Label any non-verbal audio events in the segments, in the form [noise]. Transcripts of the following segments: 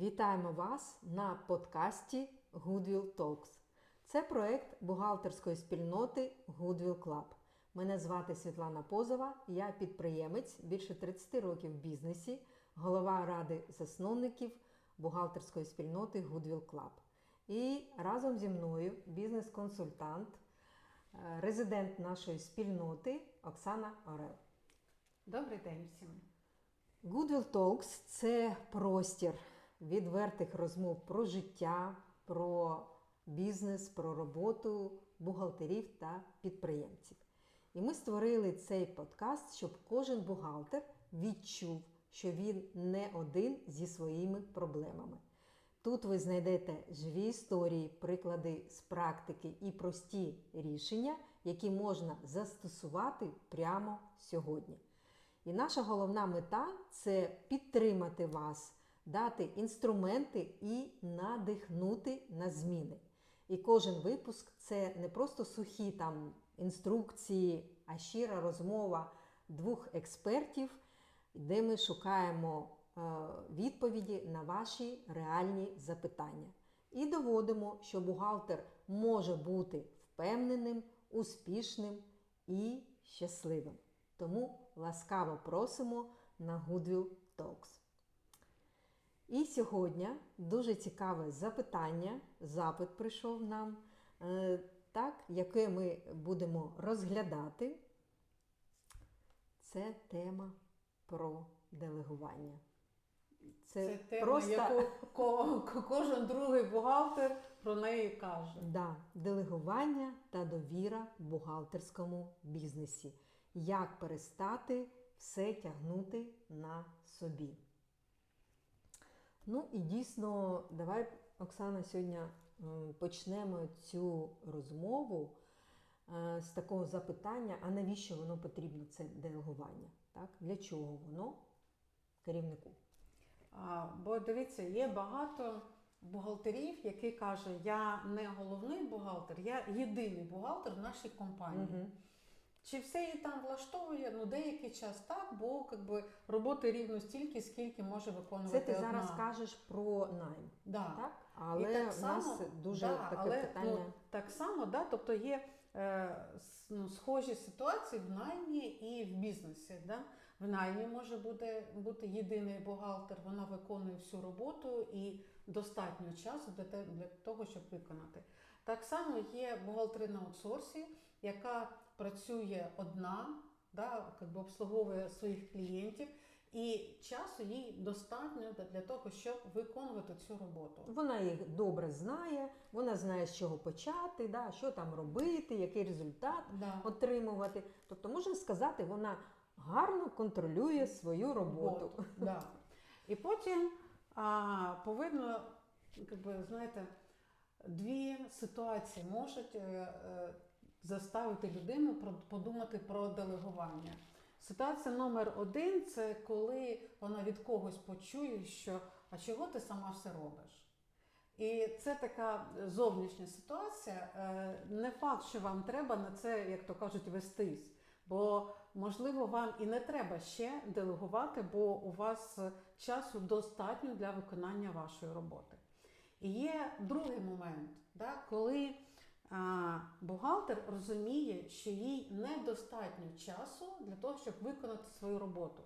Вітаємо вас на подкасті Goodwill Talks. Це проект бухгалтерської спільноти Goodwill Club. Мене звати Світлана Позова, я підприємець більше 30 років в бізнесі, голова ради засновників бухгалтерської спільноти Goodwill Club. І разом зі мною бізнес-консультант, е, резидент нашої спільноти Оксана Орел. Добрий день всім. Goodwill Talks – це простір відвертих розмов про життя, про бізнес, про роботу бухгалтерів та підприємців. І ми створили цей подкаст, щоб кожен бухгалтер відчув, що він не один зі своїми проблемами. Тут ви знайдете живі історії, приклади з практики і прості рішення, які можна застосувати прямо сьогодні. І наша головна мета це підтримати вас, дати інструменти і надихнути на зміни. І кожен випуск це не просто сухі там інструкції, а щира розмова двох експертів, де ми шукаємо е, відповіді на ваші реальні запитання. І доводимо, що бухгалтер може бути впевненим, успішним і щасливим. Тому ласкаво просимо на Goodwill Talks. І сьогодні дуже цікаве запитання, запит прийшов нам, е, так, яке ми будемо розглядати. Це тема про делегування. Це, Це, тема, просто яку ко- ко- кожен другий бухгалтер про неї каже. да, делегування та довіра в бухгалтерському бізнесі. Як перестати все тягнути на собі. Ну і дійсно, давай, Оксана, сьогодні почнемо цю розмову е, з такого запитання: а навіщо воно потрібно, це делегування? Так? Для чого воно керівнику? А, бо дивіться, є багато бухгалтерів, які кажуть, я не головний бухгалтер, я єдиний бухгалтер в нашій компанії. Мгм. Чи все її там влаштовує? Ну, деякий час так, бо якби, роботи рівно стільки, скільки може виконувати Це ти одна. зараз кажеш про найм, Да. так? Але І так в нас дуже да, таке але, питання. Ну, так само, да, тобто є е, ну, схожі ситуації в наймі і в бізнесі. Да? В наймі може бути, бути єдиний бухгалтер, вона виконує всю роботу і достатньо часу для, те- для того, щоб виконати. Так само є бухгалтери на аутсорсі, яка працює одна, да, якби обслуговує своїх клієнтів, і часу їй достатньо для- того, щоб виконувати цю роботу. Вона їх добре знає, вона знає, з чого почати, да, що там робити, який результат Да. отримувати. Тобто, можна сказати, вона гарно контролює свою роботу. От, да. І потім а, повинно, якби, знаєте, дві ситуації можуть е, е, заставити людину подумати про делегування. Ситуація номер один це коли вона від когось почує, що а чого ти сама все робиш? І це така зовнішня ситуація. Е, Не факт, що вам треба на це, як то кажуть, вестись. Бо можливо вам і не треба ще делегувати, бо у вас часу достатньо для виконання вашої роботи. І є другий момент, да, коли бухгалтер розуміє, що їй недостатньо часу для того, щоб виконати свою роботу.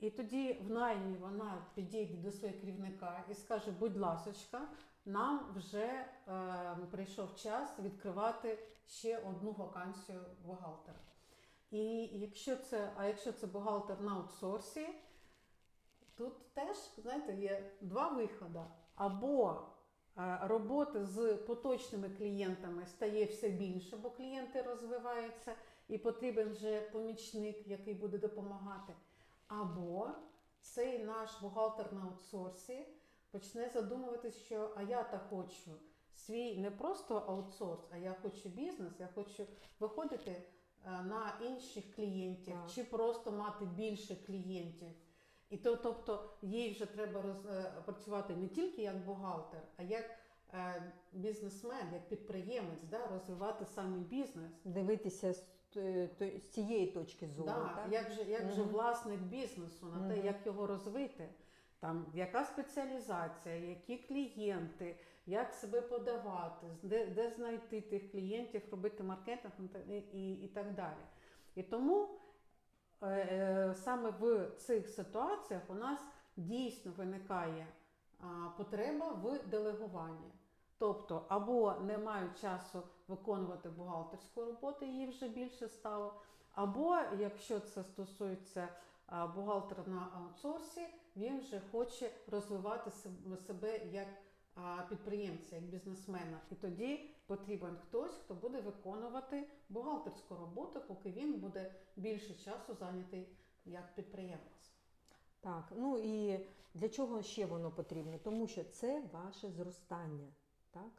І тоді в наймі вона підійде до свого керівника і скаже: будь ласочка, нам вже е, прийшов час відкривати ще одну вакансію бухгалтера. І якщо це, а якщо це бухгалтер на аутсорсі, тут теж, знаєте, є два виходи. Або роботи з поточними клієнтами стає все більше, бо клієнти розвиваються і потрібен вже помічник, який буде допомагати. Або цей наш бухгалтер на аутсорсі почне задумуватися, що а я так хочу свій не просто аутсорс, а я хочу бізнес, я хочу виходити е, на інших клієнтів Так. чи просто мати більше клієнтів. І то, тобто їй вже треба роз, е, працювати не тільки як бухгалтер, а як е, бізнесмен, як підприємець, да, розвивати саме бізнес. Дивитися з, е, то- з цієї точки зору. Да, так? як же, як же власник бізнесу, на те, як його розвити. там яка спеціалізація, які клієнти, як себе подавати, де, де знайти тих клієнтів, робити маркетинг ну, і, і, і так далі. І тому саме в цих ситуаціях у нас дійсно виникає потреба в делегуванні. Тобто, або не мають часу виконувати бухгалтерську роботу, її вже більше стало, або якщо це стосується бухгалтера на аутсорсі, він вже хоче розвивати себе- себе як підприємця, як бізнесмена. І тоді потрібен хтось, хто буде виконувати бухгалтерську роботу, поки він буде більше часу зайнятий як підприємець. Так, ну і для чого ще воно потрібно? Тому що це ваше зростання. Так?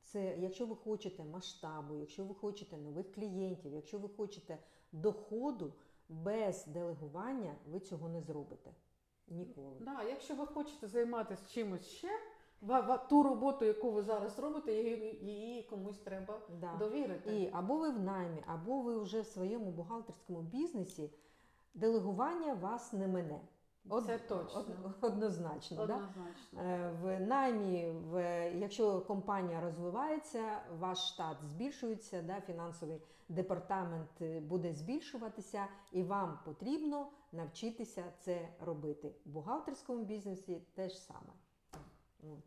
Це, якщо ви хочете масштабу, якщо ви хочете нових клієнтів, якщо ви хочете доходу, без делегування ви цього не зробите ніколи. Да, якщо ви хочете займатися чимось ще, ту роботу, яку ви зараз робите, її, комусь треба Да. довірити. І або ви в наймі, або ви вже в своєму бухгалтерському бізнесі, делегування вас не мине. Це точно. од- однозначно. Да? Однозначно. Е, В наймі, в, якщо компанія розвивається, ваш штат збільшується, да, фінансовий департамент е, буде збільшуватися, і вам потрібно навчитися це робити. В бухгалтерському бізнесі теж саме. От.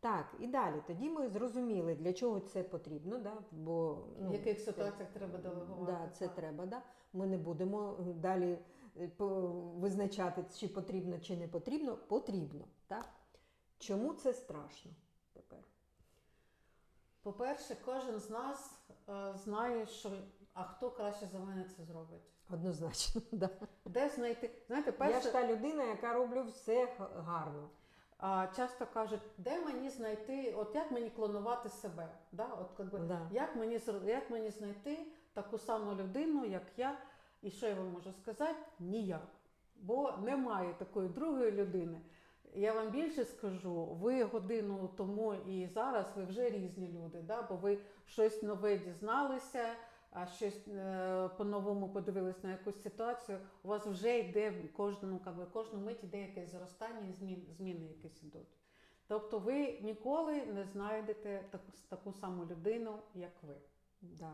Так, і далі. Тоді ми зрозуміли, для чого це потрібно. Да? Бо, ну, В яких це- ситуаціях треба делегувати? Да, це так. треба. Да? Ми не будемо е, далі е, визначати, чи потрібно, чи не потрібно. Потрібно. Так? Чому це страшно тепер? По-перше, кожен з нас е, знає, що а хто краще за мене це зробить. Однозначно, [laughs] да. Де знайти? Знаєте, Я ж та людина, яка роблю все гарно. Часто кажуть, де мені знайти, от як мені клонувати себе? Да? От, якби, Да. як, мені, як мені знайти таку саму людину, як я? І що я вам можу сказати? Ніяк. Бо немає такої другої людини. Я вам більше скажу, ви годину тому і зараз ви вже різні люди, да? бо ви щось нове дізналися, щось е, по-новому подивились на якусь ситуацію. У вас вже йде в кожному, как би, кожну мить іде якесь зростання і змін, зміни якісь ідуть. Тобто ви ніколи не знайдете таку, таку саму людину, як ви. Да.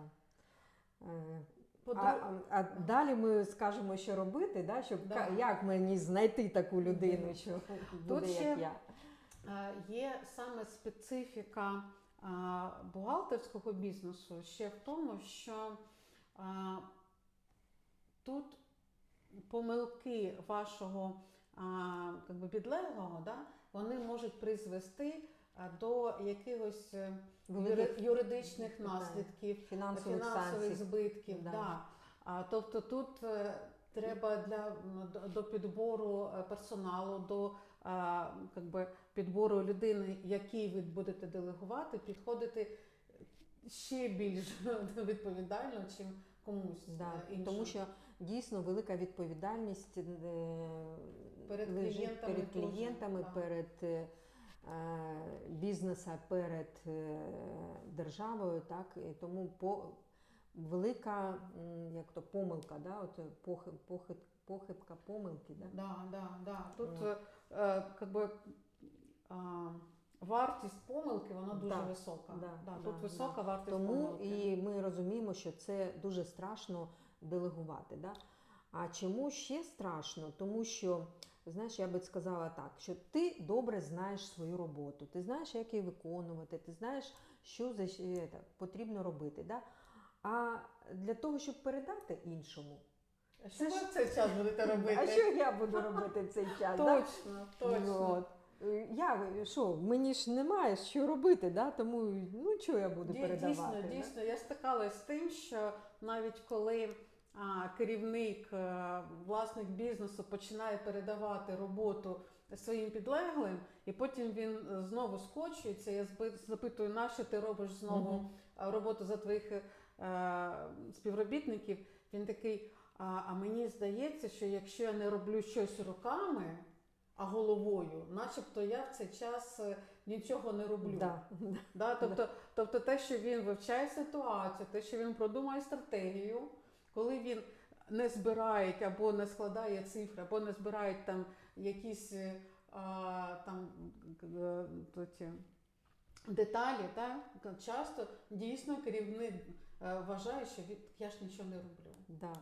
Е, А, а, а далі ми скажемо, що робити, да? щоб Да. як мені знайти таку людину, що буде ще- як я. Е, Є саме специфіка а, бухгалтерського бізнесу ще в тому, що тут помилки вашого би підлеглого, да, вони можуть призвести до якихось е, Великих юридичних наслідків, Фінансових фінансових збитків. Да. Да. А, тобто тут е, треба для до, підбору е, персоналу, до как би, підбору людини, якій ви будете делегувати, підходити ще більш [laughs] відповідально, чим комусь Да, е, тому що дійсно велика відповідальність е, Перед лежить клієнтами перед клієнтами, перед е, бізнесом, перед державою. Так? І тому по, велика як то, помилка, да? От, похи- похи- похибка помилки. Да? Да, да, да. Тут Ну. Е, как а, вартість помилки вона дуже Да, висока. да, Да, да, тут висока вартість Тому помилки. і ми розуміємо, що це дуже страшно делегувати. Да? А чому ще страшно? Тому що, знаєш, я би сказала так, що ти добре знаєш свою роботу, ти знаєш, як її виконувати, ти знаєш, що за щ- е, потрібно робити. Да? А для того, щоб передати іншому, А що ви в цей час будете робити? а що я буду робити в цей час? да? Точно, точно. От. Е, Я що, мені ж немає що робити, да? тому ну чого я буду Ді- передавати? Дійсно, да? дійсно, я стикалась з тим, що навіть коли а, керівник, е, власник бізнесу починає передавати роботу своїм підлеглим, і потім він е, знову скочується. Я запитую, на що ти робиш знову Мгм. а, роботу за твоїх е, співробітників. Він такий. А, а мені здається, що якщо я не роблю щось руками, а головою, начебто я в цей час е, нічого не роблю. Да. [laughs] Да, тобто, тобто те, що він вивчає ситуацію, те, що він продумає стратегію, коли він не збирає або не складає цифри, або не збирає там якісь е, а, там е, ті деталі, так? часто дійсно керівник вважає, що я ж нічого не роблю. Да.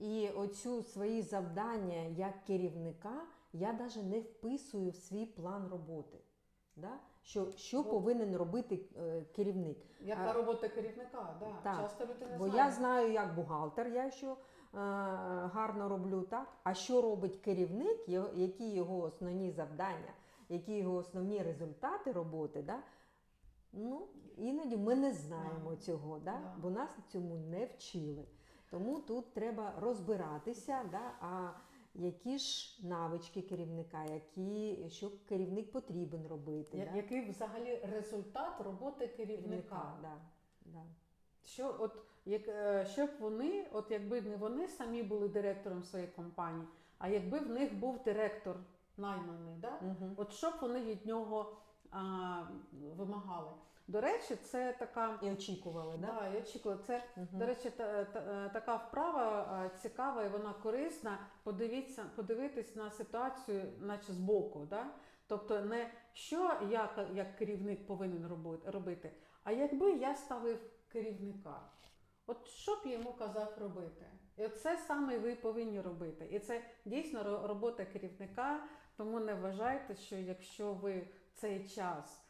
І оцю свої завдання як керівника я навіть не вписую в свій план роботи. Да? Що, що Бо- повинен робити е, керівник? Яка А- робота керівника? Да. Так, Часто людина Бо знає. я знаю, як бухгалтер, я що е, гарно роблю, так? А що робить керівник, які його основні завдання, які його основні результати роботи, да? ну, іноді ми не знаємо цього, да? Да. бо нас цьому не вчили. Тому тут треба розбиратися, да? а які ж навички керівника, які, що керівник потрібен робити. Я- да? Який взагалі результат роботи керівника? Да, да. Що от як е, щоб вони, от якби не вони самі були директором своєї компанії, а якби в них був директор найманий, да? Мгм. от що б вони від нього а, вимагали? До речі, це така І очікували, да? да, я очікувала. Це Мгм. до речі, та, та- е, така вправа цікава і вона корисна. Подивіться, подивитись на ситуацію, наче збоку. Да? Тобто не що я як керівник повинен робити, а якби я ставив керівника, от що б йому казав робити? І це саме ви повинні робити. І це дійсно робота керівника. Тому не вважайте, що якщо ви цей час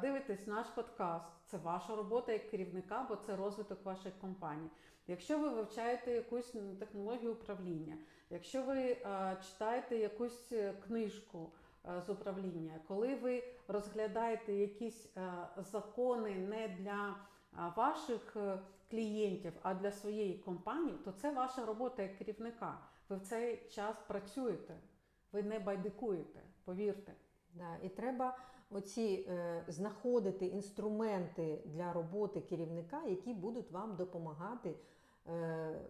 дивитесь наш подкаст, це ваша робота як керівника, бо це розвиток вашої компанії. Якщо ви вивчаєте якусь технологію управління, якщо ви е, читаєте якусь е, книжку е, з управління, коли ви розглядаєте якісь е, закони не для е, ваших е, клієнтів, а для своєї компанії, то це ваша робота як керівника. Ви в цей час працюєте, ви не байдикуєте, повірте. Да, і треба оці е, знаходити інструменти для роботи керівника, які будуть вам допомагати е,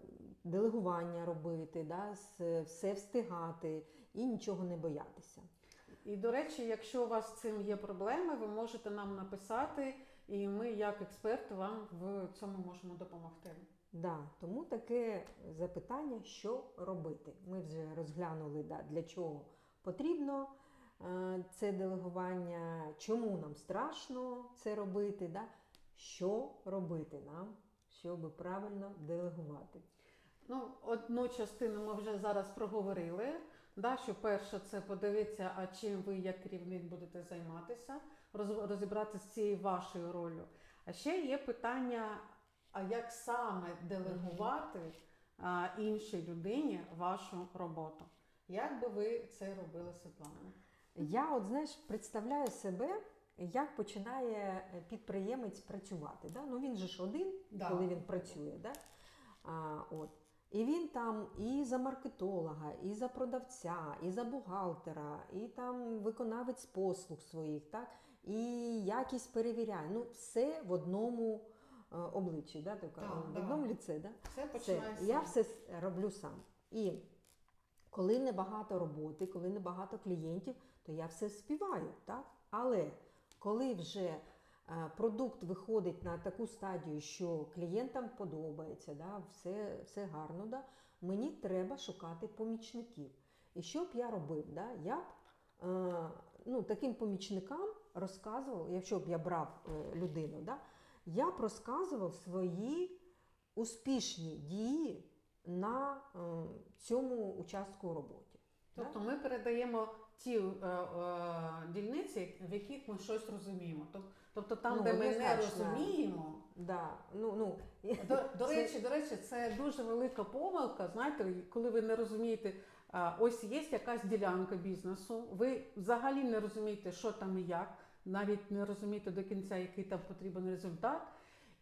делегування робити, да, все встигати і нічого не боятися. І до речі, якщо у вас з цим є проблеми, ви можете нам написати, і ми, як експерти, вам в цьому можемо допомогти. Да, тому таке запитання, що робити. Ми вже розглянули, да, для чого потрібно це делегування, чому нам страшно це робити, да, що робити нам, щоб правильно делегувати. Ну, одну частину ми вже зараз проговорили. Да, що перше, це подивитися, а чим ви як керівник будете займатися, роз- розібратися з цією вашою ролью. А ще є питання, а як саме делегувати а, іншій людині вашу роботу? Як би ви це робили, Світлана? Я, от знаєш, представляю себе, як починає е, підприємець працювати. Да? Ну він же ж один, Да. коли він працює. Да? А, от. І він там і за маркетолога, і за продавця, і за бухгалтера, і там виконавець послуг своїх, так? і якість перевіряє. Ну, все в одному е, обличчі, да? така, Так, в да. одному ліце. Да? Все Все. Я все роблю сам. І коли небагато роботи, коли небагато клієнтів, то я все співаю, так? Але коли вже е, продукт виходить на таку стадію, що клієнтам подобається, да, все, все гарно, да, мені треба шукати помічників. І що б я робив? Да? Я б е, ну, таким помічникам розказував, якщо б я брав е, людину, да, я б розказував свої успішні дії на цьому участку роботи. Тобто ми передаємо ті е, е, дільниці, в яких ми щось розуміємо. Тоб- Тобто там, Ну, де ми не однозначно. розуміємо. Да, ну, ну, До, [laughs] до Це- речі, до речі, це дуже велика помилка. Знаєте, коли ви не розумієте, а, ось є якась ділянка бізнесу, ви взагалі не розумієте, що там і як, навіть не розумієте до кінця, який там потрібен результат.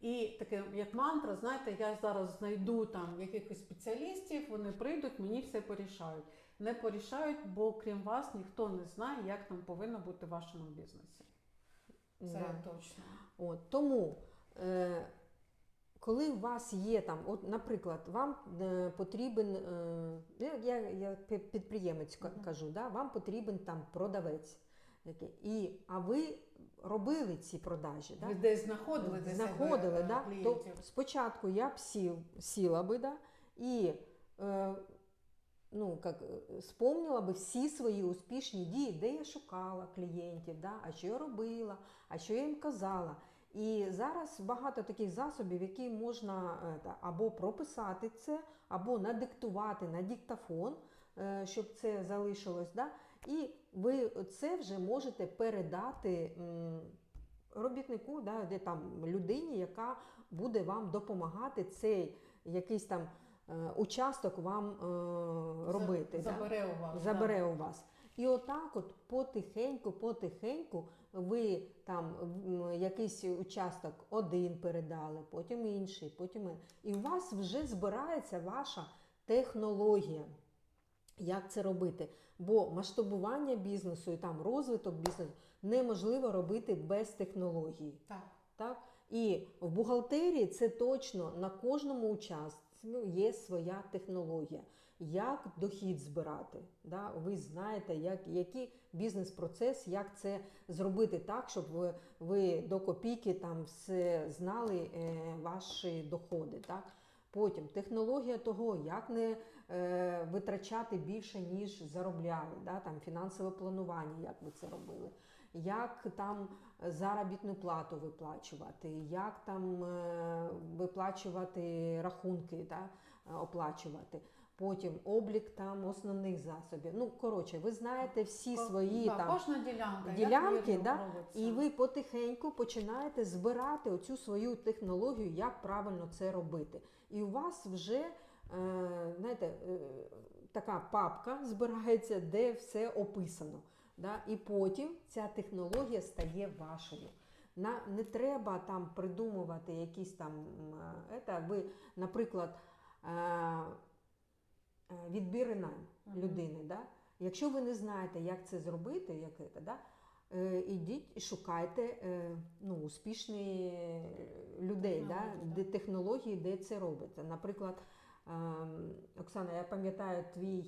І таке, як мантра, знаєте, я зараз знайду там якихось спеціалістів, вони прийдуть, мені все порішають. Не порішають, бо крім вас ніхто не знає, як там повинно бути в вашому бізнесі. Це да. точно. От, тому, е, коли у вас є там, от, наприклад, вам е, потрібен, е, я, я, підприємець Мгм. кажу, да, вам потрібен там продавець. І, а ви робили ці продажі. Да? Ви десь знаходили для знаходили, себе да? то спочатку я б сів, сіла би, да? і е, ну, як, е, спомнила би всі свої успішні дії, де я шукала клієнтів, да? а що я робила, а що я їм казала. І зараз багато таких засобів, які можна е, або прописати це, або надиктувати на диктофон, е, щоб це залишилось. Да? І ви це вже можете передати робітнику, да, де там людині, яка буде вам допомагати цей якийсь там участок вам е, робити. Забере у вас. забере у вас. І отак, от потихеньку, потихеньку, ви там якийсь участок один передали, потім інший, потім і у вас вже збирається ваша технологія. Як це робити? Бо масштабування бізнесу і там розвиток бізнесу неможливо робити без технології. Так. Так? І в бухгалтерії це точно на кожному участку є своя технологія. Як дохід збирати? Да? Ви знаєте, як, який бізнес-процес, як це зробити так, щоб ви, ви до копійки там все знали е, ваші доходи. Так? Потім технологія того, як не е, витрачати більше, ніж заробляли, да? там фінансове планування, як ви це робили, як там заробітну плату виплачувати, як там е, виплачувати рахунки, да? е, оплачувати. Потім облік там основних засобів. Ну, коротше, ви знаєте всі Ко- свої да, там кожна ділянка. ділянки, да, робиться. і ви потихеньку починаєте збирати оцю свою технологію, як правильно це робити. І у вас вже, е, знаєте, е, така папка збирається, де все описано. Да? І потім ця технологія стає вашою. На, не треба там придумувати якісь там. е, ви, наприклад, е, е, найм людини. Да? Якщо ви не знаєте, як це зробити, як це, да? ідіть і шукайте ну, успішні людей, да? Де технології, де це робиться. Наприклад, ем, Оксана, я пам'ятаю твій.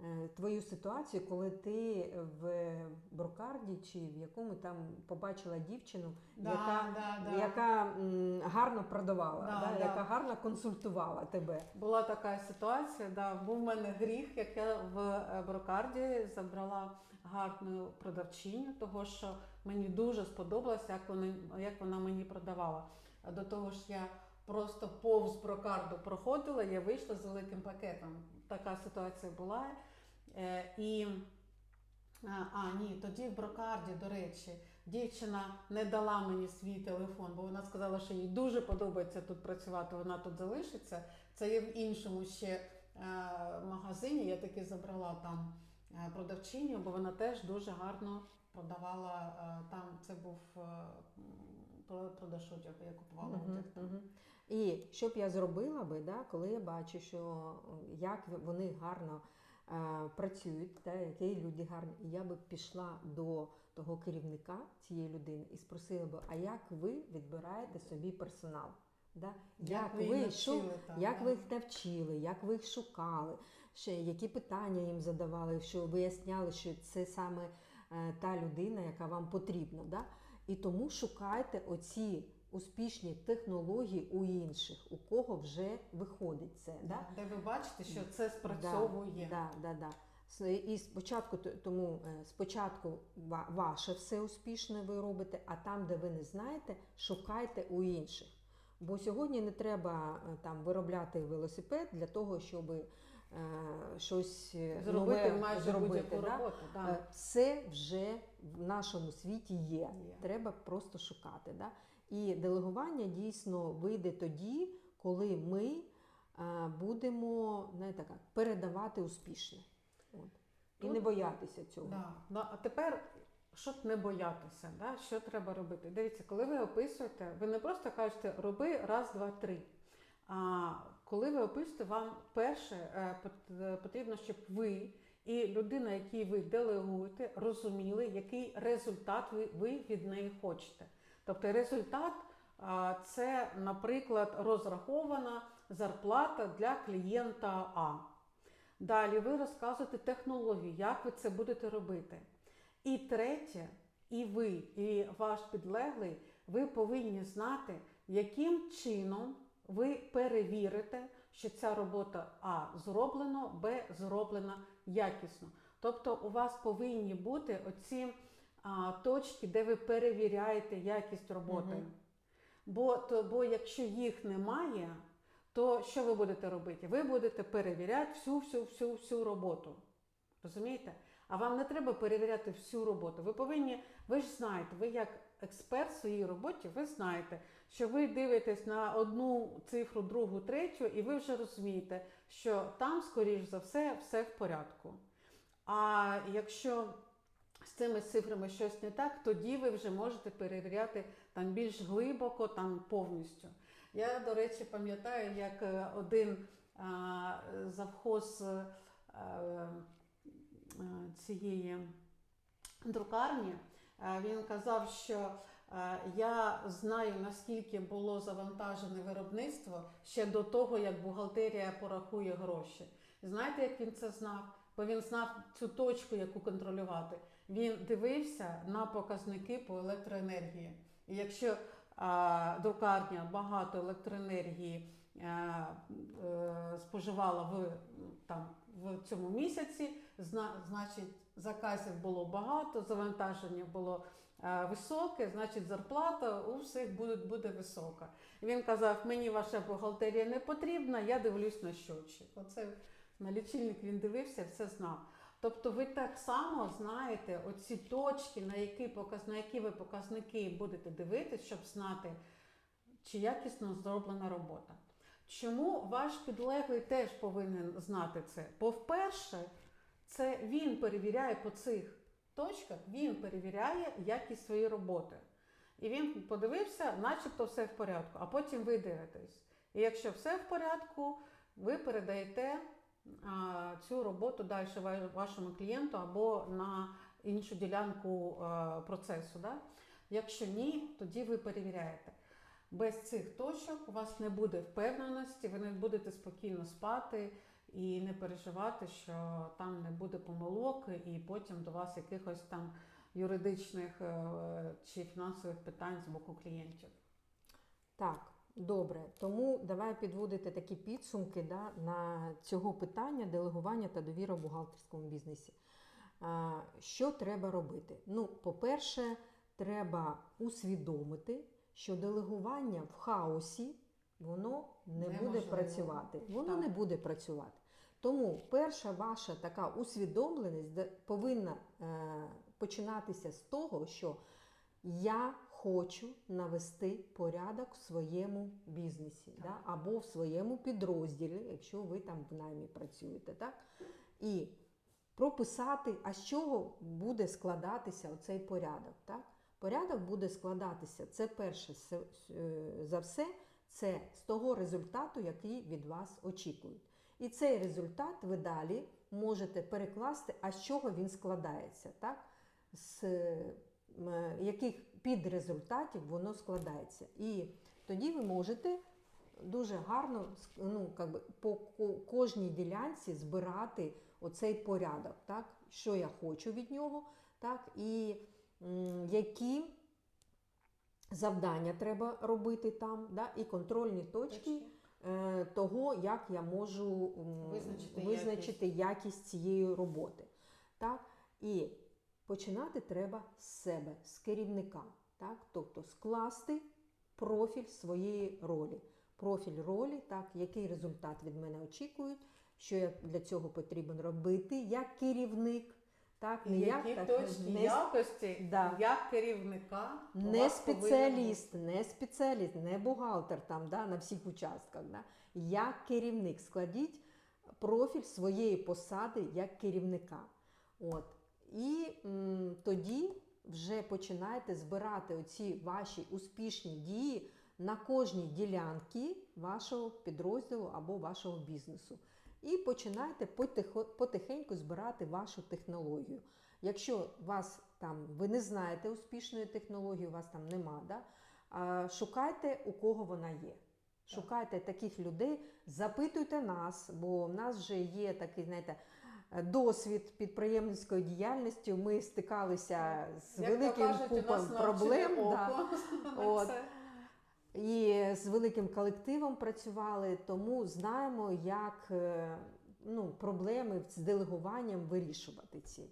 Е, Твою ситуацію, коли ти в брокарді чи в якому там побачила дівчину, Да, яка, да, да. яка м, гарно продавала, Да, да, да. яка гарно консультувала тебе. Була така ситуація, да, був в мене гріх, як я в е, брокарді забрала гарну продавчиню, того що мені дуже сподобалося, як, вони, як вона мені продавала. А До того ж, я просто повз брокарду проходила, я вийшла з великим пакетом. Така ситуація була. Е, і а, ні, тоді в брокарді, до речі, дівчина не дала мені свій телефон, бо вона сказала, що їй дуже подобається тут працювати, вона тут залишиться. Це є в іншому ще е, магазині. Я таки забрала там е, продавчиню, бо вона теж дуже гарно продавала. е, там це був е, продаж одягу, я купувала одяг. там. мгм. І що б я зробила би, да, коли я бачу, що як вони гарно е, працюють, да, які люди гарні, і я би пішла до того керівника цієї людини і спросила би, а як ви відбираєте собі персонал? Да? Як, її ви, навчили що, там, як да? ви їх навчили, як ви їх шукали, ще які питання їм задавали, що виясняли, що це саме е, та людина, яка вам потрібна. Да? І тому шукайте оці успішні технології у інших, у кого вже виходить це. Да? Де ви бачите, що це спрацьовує. Да, да, да. С- І спочатку тому е, спочатку ваше все успішне ви робите, а там, де ви не знаєте, шукайте у інших. Бо сьогодні не треба е, там виробляти велосипед для того, щоб е, щось е, Зробити нове майже зробити. да? роботу. Да. Все вже в нашому світі є. Є. Треба просто шукати. Да? І делегування дійсно вийде тоді, коли ми е, будемо знаєте, як, передавати успішне. От. І не боятися цього. Да. Ну, а тепер, щоб не боятися, да? що треба робити? Дивіться, коли ви описуєте, ви не просто кажете роби раз, два, три. А коли ви описуєте, вам перше е, потрібно, щоб ви і людина, якій ви делегуєте, розуміли, який результат ви, ви від неї хочете. Тобто результат це, наприклад, розрахована зарплата для клієнта А. Далі ви розказуєте технологію, як ви це будете робити. І третє, і ви, і ваш підлеглий, ви повинні знати, яким чином ви перевірите, що ця робота А зроблена, Б зроблена якісно. Тобто у вас повинні бути оці а, точки, де ви перевіряєте якість роботи. Мгм. Бо, то, бо якщо їх немає, то що ви будете робити? Ви будете перевіряти всю, всю, всю, всю роботу. Розумієте? А вам не треба перевіряти всю роботу. Ви повинні, ви ж знаєте, ви як експерт в своїй роботі, ви знаєте, що ви дивитесь на одну цифру, другу, третю, і ви вже розумієте, що там, скоріш за все, все в порядку. А якщо з цими цифрами щось не так, тоді ви вже можете перевіряти там більш глибоко, там повністю. Я, до речі, пам'ятаю, як е, один а, завхоз е, е, цієї друкарні, він казав, що я знаю, наскільки було завантажене виробництво ще до того, як бухгалтерія порахує гроші. Знаєте, як він це знав? Бо він знав цю точку, яку контролювати. Він дивився на показники по електроенергії. І якщо а, друкарня багато електроенергії е, е, споживала в, там, в цьому місяці, зна, значить заказів було багато, завантаження було е, високе, значить зарплата у всіх буде, буде висока. І він казав, мені ваша бухгалтерія не потрібна, я дивлюсь на щочі. Оце на лічильник він дивився, все знав. Тобто ви так само знаєте оці точки, на які, на які ви показники будете дивитись, щоб знати, чи якісно зроблена робота. Чому ваш підлеглий теж повинен знати це? Бо вперше це він перевіряє по цих точках, він перевіряє якість своєї роботи. І він подивився, начебто все в порядку, а потім ви дивитесь. І якщо все в порядку, ви передаєте цю роботу далі вашому клієнту або на іншу ділянку процесу. Да? Якщо ні, тоді ви перевіряєте. Без цих точок у вас не буде впевненості, ви не будете спокійно спати і не переживати, що там не буде помилок, і потім до вас якихось там юридичних е, чи фінансових питань з боку клієнтів. Так, добре. Тому давай підводити такі підсумки да, на цього питання делегування та довіра в бухгалтерському бізнесі. А, Що треба робити? Ну, по-перше, треба усвідомити, що делегування в хаосі воно не буде Неможливо. працювати. Воно Так. не буде працювати. Тому перша ваша така усвідомленість повинна е, починатися з того, що я хочу навести порядок в своєму бізнесі да? або в своєму підрозділі, якщо ви там в наймі працюєте. Так? І прописати, а з чого буде складатися оцей порядок. Так? Порядок буде складатися, це перше е, за все, це з того результату, який від вас очікують. І цей результат ви далі можете перекласти, а з чого він складається, так? з м, яких підрезультатів воно складається. І тоді ви можете дуже гарно ну, как би, по кожній ділянці збирати оцей порядок, так? що я хочу від нього, так? і м, які завдання треба робити там, да? і контрольні точки е, того, як я можу Визначити визначити якість цієї роботи. Так? І починати треба з себе, з керівника. Так? Тобто скласти профіль своєї ролі. Профіль ролі, так, який результат від мене очікують, що я для цього потрібен робити як керівник. Так, не як, Які так, точки не, якості Да. як керівника не спеціаліст, не спеціаліст, не бухгалтер там, да, на всіх участках. Да. Як керівник, складіть профіль своєї посади як керівника. От. І м, тоді вже починаєте збирати оці ваші успішні дії на кожній ділянці вашого підрозділу або вашого бізнесу. І починайте потихеньку збирати вашу технологію. Якщо вас там ви не знаєте успішної технології, у вас там нема, да? а, шукайте, у кого вона є. Шукайте таких людей, запитуйте нас, бо в нас вже є такий, знаєте, досвід підприємницької діяльності. Ми стикалися з Як великим кажуть, купом проблем. Да. [laughs] От. і з великим колективом працювали, тому знаємо, як е, ну, проблеми з делегуванням вирішувати ці.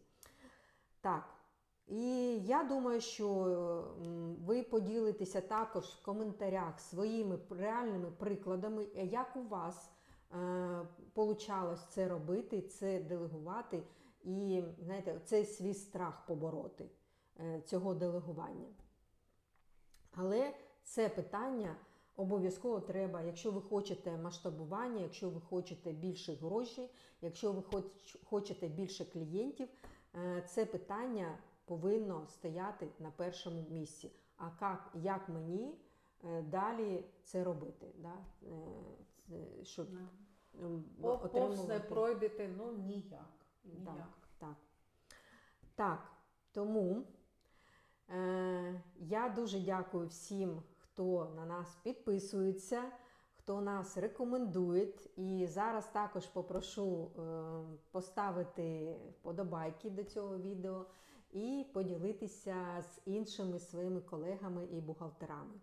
Так. І я думаю, що ви поділитеся також в коментарях своїми реальними прикладами, е, як у вас е, получалось це робити, це делегувати, і знаєте, цей свій страх побороти е, цього делегування. Але це питання обов'язково треба, якщо ви хочете масштабування, якщо ви хочете більше грошей, якщо ви хочете більше клієнтів, е, це питання повинно стояти на першому місці. А як, як мені е, далі це робити? Да? Е, щоб м, По- Повз не пройдете, ну ніяк. так, так. Так, тому е, я дуже дякую всім, хто на нас підписується, хто нас рекомендує. І зараз також попрошу е, поставити вподобайки до цього відео і поділитися з іншими своїми колегами і бухгалтерами.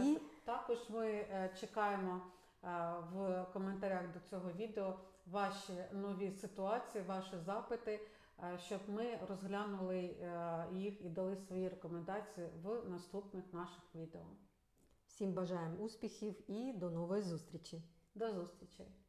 І Також ми е, чекаємо е, в коментарях до цього відео ваші нові ситуації, ваші запити, е, щоб ми розглянули їх і дали свої рекомендації в наступних наших відео. всім бажаємо успіхів і до нової зустрічі! До зустрічі!